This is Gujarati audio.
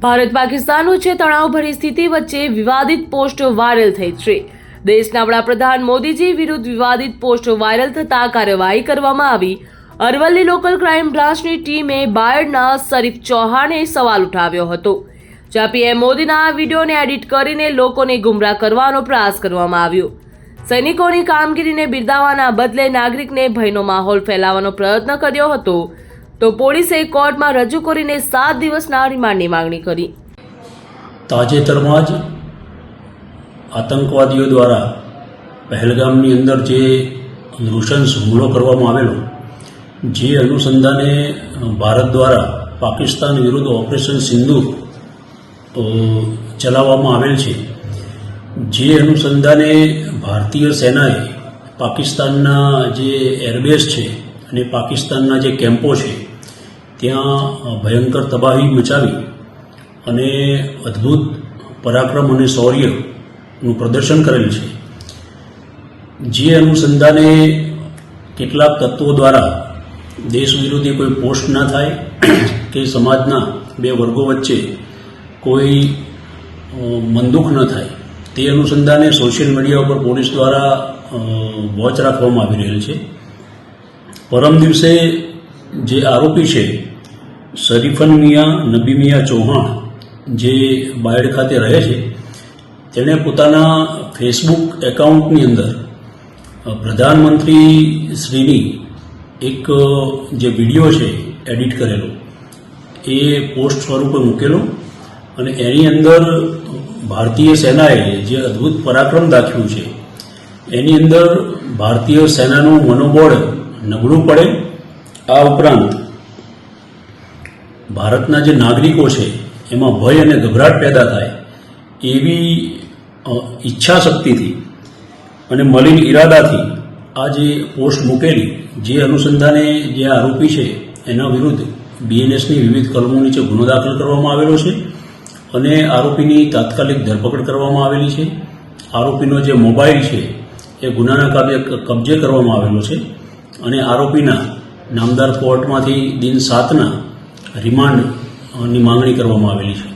ભારત પાકિસ્તાન વચ્ચે તણાવભરી સ્થિતિ વચ્ચે વિવાદિત પોસ્ટ વાયરલ થઈ છે. દેશના વડાપ્રધાન મોદીજી વિરુદ્ધ વિવાદિત પોસ્ટ વાયરલ થતા કાર્યવાહી કરવામાં આવી. અરવલ્લી લોકલ ક્રાઇમ બ્રાન્ચની ટીમે બાયડના શરીફ ચૌહાણે સવાલ ઉઠાવ્યો હતો. જ્યાં પીએમ મોદીના વિડીયોને એડિટ કરીને લોકોને ગુમરાહ કરવાનો પ્રયાસ કરવામાં આવ્યો. સૈનિકોની કામગીરીને બિરદાવવાના બદલે નાગરિકને ભયનો માહોલ ફેલાવવાનો પ્રયત્ન કર્યો હતો. તો પોલીસે કોર્ટમાં રજૂ કરીને સાત દિવસના રિમાન્ડની માંગણી કરી. તાજેતરમાં જ આતંકવાદીઓ દ્વારા પહેલગામની અંદર જે નૃશંસ હુમલો કરવામાં આવેલો, જે અનુસંધાને ભારત દ્વારા પાકિસ્તાન વિરુદ્ધ ઓપરેશન સિંધુ ચલાવવામાં આવેલ છે. જે અનુસંધાને ભારતીય સેનાએ પાકિસ્તાનના જે એરબેઝ છે અને પાકિસ્તાનના જે કેમ્પો છે ત્યાં ભયંકર તબાહી મચાવી અને અદ્ભુત પરાક્રમ અને શૌર્યનું પ્રદર્શન કરેલ છે. જે અનુસંધાને કેટલાક તત્વો દ્વારા દેશ વિરોધી કોઈ પોસ્ટ ના થાય કે સમાજના બે વર્ગો વચ્ચે કોઈ મંદુખ ન થાય, તે અનુસંધાને સોશિયલ મીડિયા ઉપર પોલીસ દ્વારા વોચ રાખવામાં આવી રહેલ છે. પરમ દિવસે જે આરોપી છે શરીફન મિયા, નબી મિયા ચૌહાણ જે બાયડ ખાતે રહે છે, તેણે પોતાના ફેસબુક એકાઉન્ટની અંદર પ્રધાનમંત્રી શ્રીની એક જે વીડિયો છે, એડિટ કરેલો, એ પોસ્ટ સ્વરૂપે મૂકેલો અને એની અંદર ભારતીય સેનાએ જે અદ્ભુત પરાક્રમ દાખ્યું છે, એની અંદર ભારતીય સેનાનું મનોબળ નબળું પડે, આ ઉપરાંત ભારતના જે નાગરિકો છે, એમાં ભય અને ગભરાટ પેદા થાય એવી ઈચ્છા શક્તિથી અને મલિન ઈરાદાથી આ જે પોસ્ટ મૂકેલી, જે અનુસંધાને જે આરોપી છે, એના વિરુદ્ધ બીએનએસની વિવિધ કલમો નીચે ગુનો દાખલ કરવામાં આવેલો છે અને આરોપીની તાત્કાલિક ધરપકડ કરવામાં આવેલી છે. આરોપીનો જે મોબાઈલ છે, એ ગુનાના કાબે કબજે કરવામાં આવેલો છે અને આરોપીના નામદાર કોર્ટમાંથી દિન સાતના રિમાન્ડની માંગણી કરવામાં આવેલી છે.